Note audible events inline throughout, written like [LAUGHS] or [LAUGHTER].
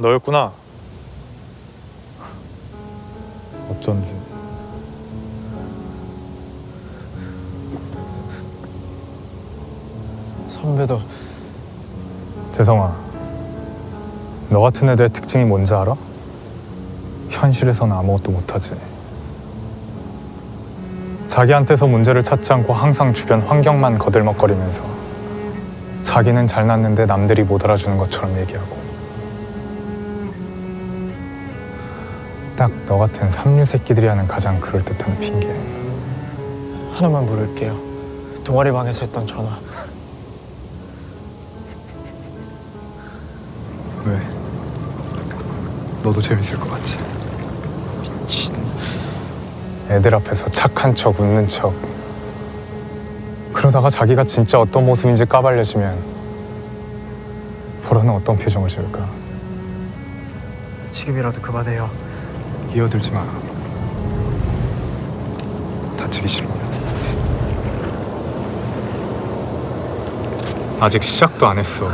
너였구나. 어쩐지. 선배도 재성아, 너 같은 애들의 특징이 뭔지 알아? 현실에서는 아무것도 못하지. 자기한테서 문제를 찾지 않고 항상 주변 환경만 거들먹거리면서 자기는 잘났는데 남들이 못 알아주는 것처럼 얘기하고 딱 너 같은 삼류 새끼들이 하는 가장 그럴듯한 핑계. 하나만 물을게요. 동아리 방에서 했던 전화. 왜? 너도 재밌을 것 같지? 미친. 애들 앞에서 착한 척, 웃는 척. 그러다가 자기가 진짜 어떤 모습인지 까발려지면 보라는 어떤 표정을 지을까? 지금이라도 그만해요. 끼어들지 마. 다치기 싫으면. 아직 시작도 안 했어.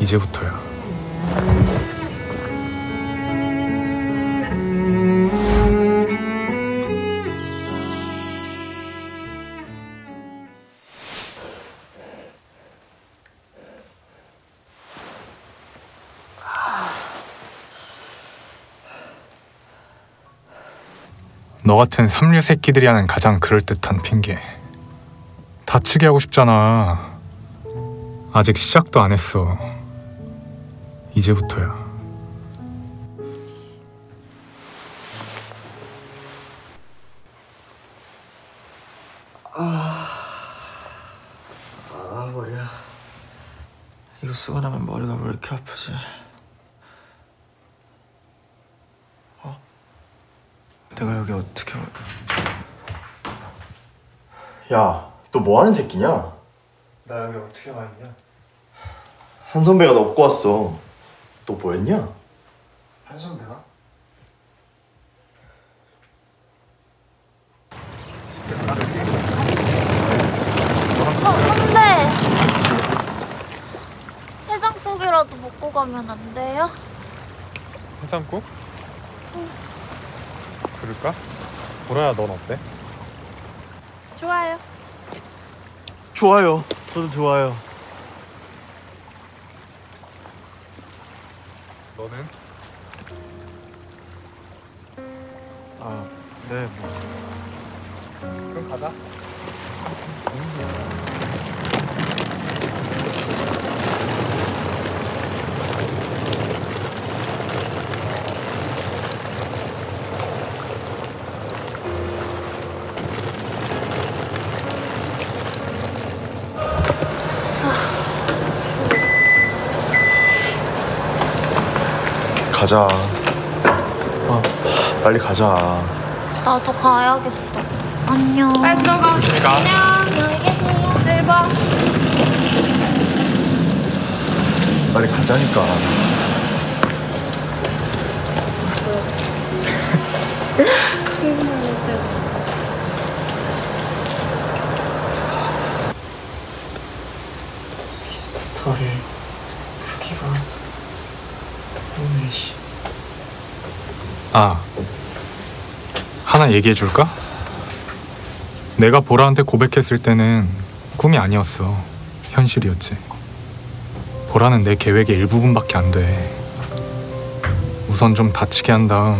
이제부터야. 너 같은 삼류 새끼들이 하는 가장 그럴듯한 핑계. 다치게 하고 싶잖아. 아직 시작도 안 했어. 이제부터야. 아 머리야. 이거 쓰고 나면 머리가 왜 이렇게 아프지? 내가 여기 어떻게? 와- 야, 너 뭐 하는 새끼냐? 나 여기 어떻게 와 있냐? 한 선배가 너 업고 왔어. 너 뭐 했냐? 한 선배가? 어, 선배! 해장국이라도 먹고 가면 안 돼요? 해장국? 그럴까? 보라야, 넌 어때? 좋아요. 좋아요. 저도 좋아요. 너는? 아, 네 뭐. 그럼 가자. 가자. 어, 빨리 가자. 나도 가야겠어. 안녕. 빨리 들어가. 조심히 가. 안녕. 안녕히 계세요. 내일 봐. 빨리 가자니까. [LAUGHS] 털이 크기가 오네 씨. 아, 하나 얘기해 줄까? 내가 보라한테 고백했을 때는 꿈이 아니었어. 현실이었지. 보라는 내 계획의 일부분밖에 안 돼. 우선 좀 다치게 한 다음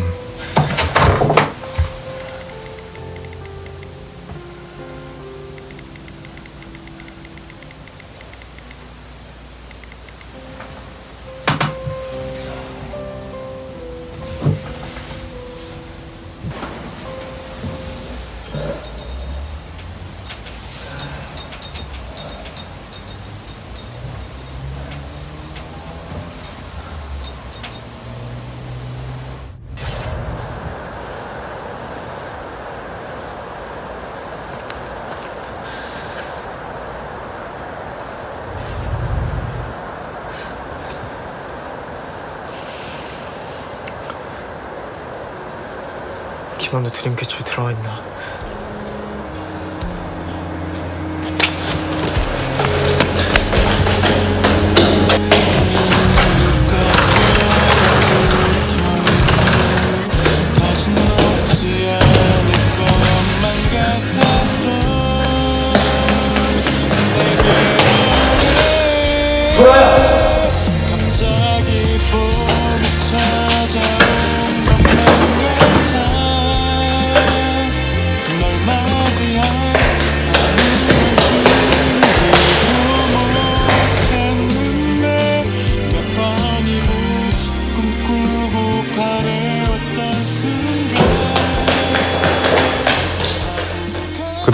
김원도 드림캐쳐 들어와 있나?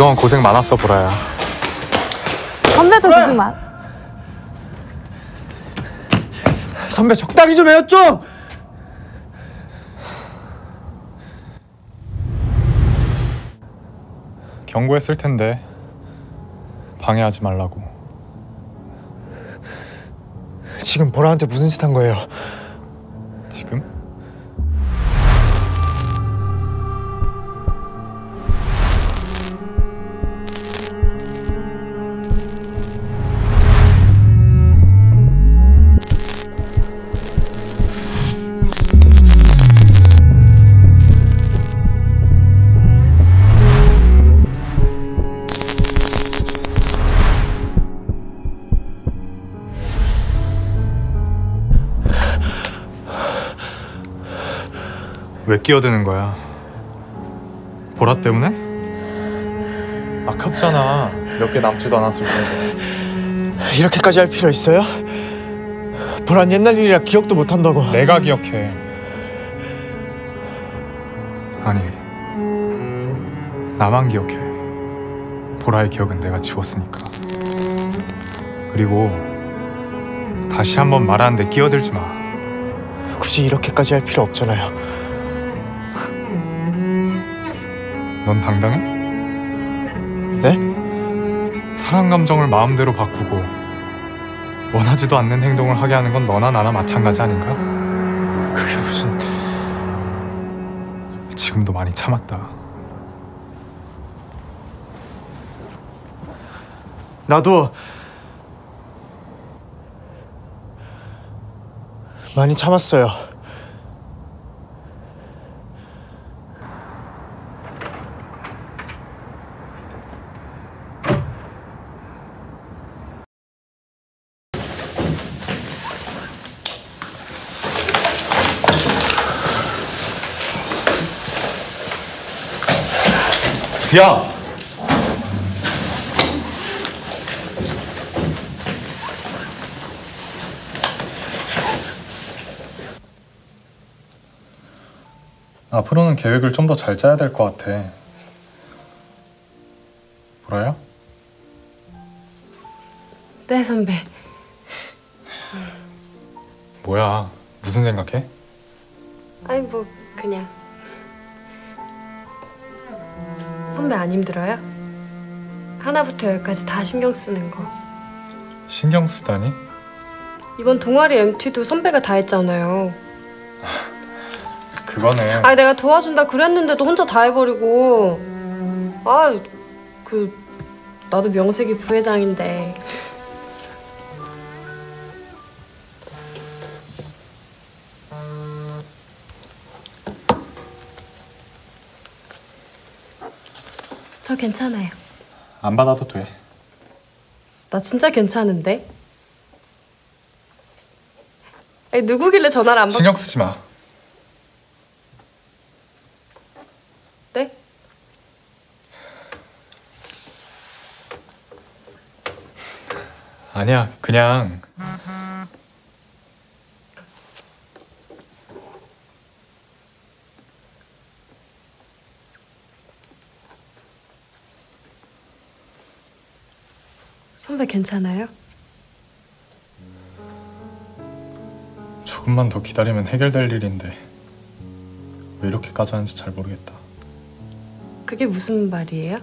그동안 고생 많았어 보라야. 선배도 고생 많. 선배 적당히 좀 해요 좀! 경고했을 텐데 방해하지 말라고. 지금 보라한테 무슨 짓 한 거예요? 왜 끼어드는 거야? 보라 때문에? 아깝잖아. 몇 개 남지도 않았을 텐데. 이렇게까지 할 필요 있어요? 보란 옛날 일이라 기억도 못 한다고 내가 기억해. 아니, 나만 기억해. 보라의 기억은 내가 지웠으니까. 그리고 다시 한번 말하는데 끼어들지 마. 굳이 이렇게까지 할 필요 없잖아요 넌 당당해? 네? 사랑 감정을 마음대로 바꾸고 원하지도 않는 행동을 하게 하는 건 너나 나나 마찬가지 아닌가? 그게 무슨 지금도 많이 참았다. 나도 많이 참았어요 야! 앞으로는 계획을 좀 더 잘 짜야 될 것 같아. 보라야? 네 선배. 뭐야? 무슨 생각해? 아니 뭐 그냥. 선배 안 힘들어요? 하나부터 열까지 다 신경 쓰는 거. 신경 쓰다니? 이번 동아리 MT도 선배가 다 했잖아요. [LAUGHS] 그거네. 아니 내가 도와준다 그랬는데도 혼자 다 해버리고. 아, 그 나도 명색이 부회장인데. 괜찮아요. 안 받아도 돼. 나 진짜 괜찮은데? 아니, 누구길래 전화를 안 받... 신경 쓰지 마. 네? 아니야, 그냥 선배 괜찮아요? 조금만 더 기다리면 해결될 일인데 왜 이렇게까지 하는지 잘 모르겠다. 그게 무슨 말이에요?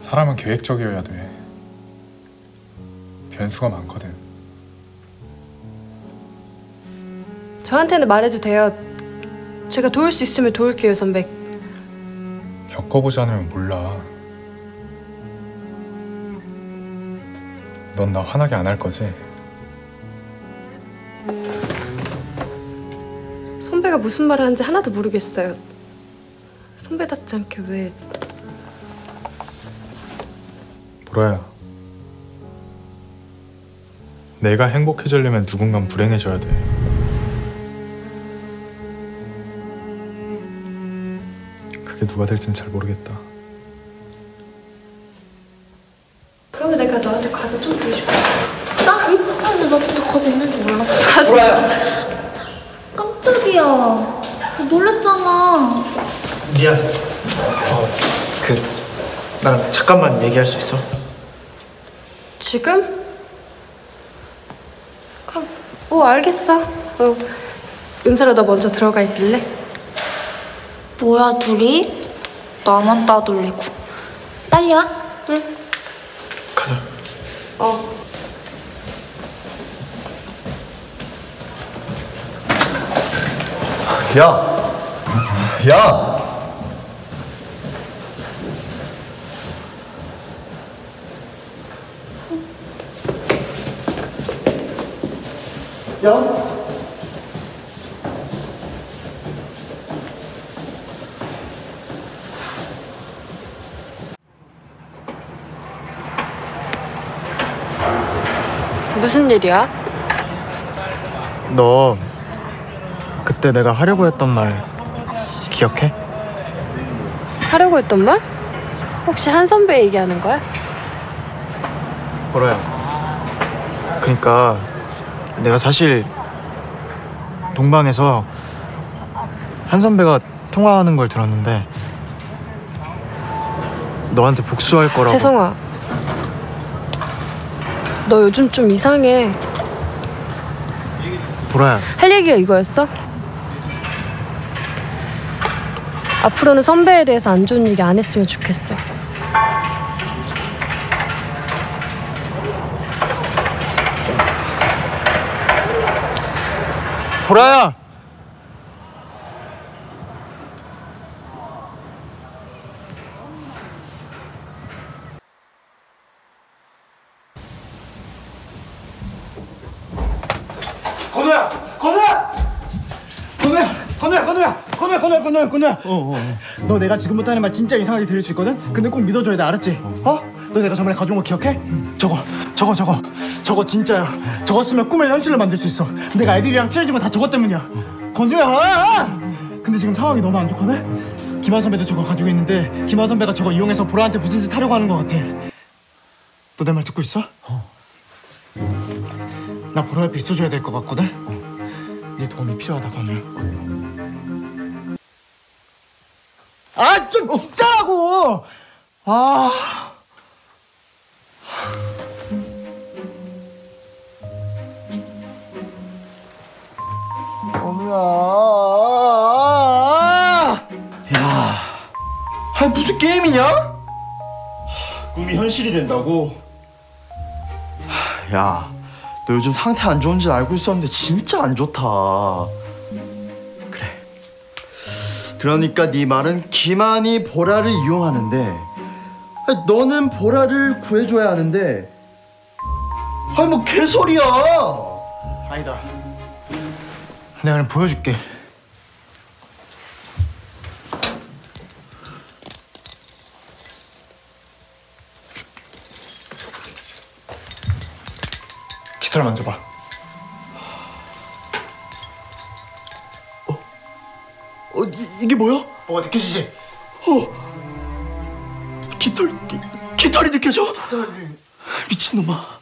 사람은 계획적이어야 돼. 변수가 많거든. 저한테는 말해도 돼요. 제가 도울 수 있으면 도울게요, 선배. 겪어보지 않으면 몰라. 넌 나 화나게 안 할 거지? 선배가 무슨 말을 하는지 하나도 모르겠어요. 선배답지 않게 왜... 보라야. 내가 행복해지려면 누군간 불행해져야 돼. 그게 누가 될진 잘 모르겠다. 있는지 몰랐어. 과자. 깜짝이야. 놀랬잖아. 미안 어, 그 나랑 잠깐만 얘기할 수 있어? 지금? 아, 뭐 알겠어. 어, 은설아 너 먼저 들어가 있을래? 뭐야 둘이? 나만 따돌리고. 빨리 와. 응. 가자. 어. 야! 야! 야! 무슨 일이야? 너 그때 내가 하려고 했던 말 기억해? 하려고 했던 말? 혹시 한 선배 얘기하는 거야? 보라야. 그러니까 내가 사실 동방에서 한 선배가 통화하는 걸 들었는데 너한테 복수할 거라고. 재성아. 너 요즘 좀 이상해. 보라야. 할 얘기가 이거였어? 앞으로는 선배에 대해서 안 좋은 얘기 안 했으면 좋겠어. 보라야. 건우야! 건우야! 건우야! 건우야! 건우야! 건우야! 건우야! 건우야! 너 내가 지금부터 하는 말 진짜 이상하게 들릴 수 있거든? 근데 꼭 믿어줘야 돼 알았지? 어? 너 내가 저번에 가져온 거 기억해? 저거 저거 저거 저거 진짜야 저거 쓰면 꿈을 현실로 만들 수 있어 내가 애들이랑 친해진 건 다 저것 때문이야 건우야! 아! 근데 지금 상황이 너무 안 좋거든? 김한 선배도 저거 가지고 있는데 김한 선배가 저거 이용해서 보라한테 무진스 타려고 하는 거 같아 너 내 말 듣고 있어? 나 보라 옆에 있어줘야 될 것 같거든? 네 도움이 필요하다 건우야 아좀 진짜라고 아 건우야 야! 아니 무슨 게임이냐? 꿈이 현실이 된다고 야, 너 요즘 상태 안 좋은 줄 알고 있었는데 진짜 안 좋다. 그러니까 네 말은 기만이 보라를 이용하는데 너는 보라를 구해줘야 하는데 아니 뭐 개소리야. 아니다. 내가 그냥 보여줄게. 깃털 만져봐 어, 이, 이게 뭐야? 뭐가 느껴지지? 어, 깃털, 기, 깃털이 느껴져? 미친놈아.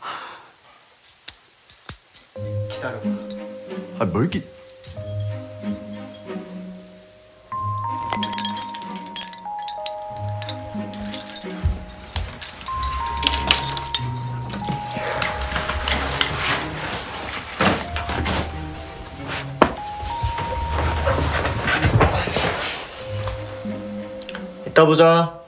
기다려 아, 뭘 기... 이따 보자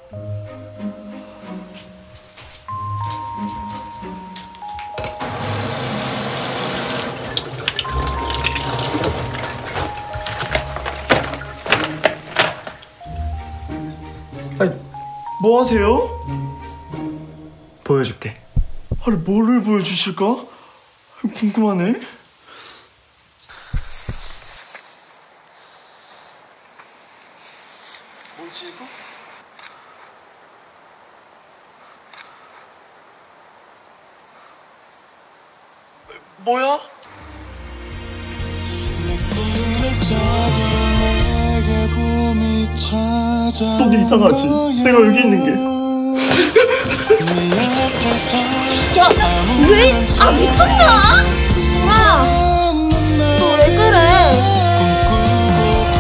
아니, 뭐 하세요? 보여줄게 아니, 뭐를 보여주실까? 궁금하네. 이상하지? 내가 여기 있는 게. 야, 왜? 아 미쳤나? 아, 너왜 그래?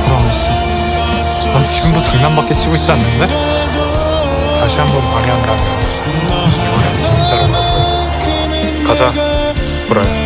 돌아왔어. 난 지금도 장난밖에 치고 있지 않는데? 다시 한번 방해한다면 이번엔 진짜로 그럴 거야. 가자. 꿈에서라도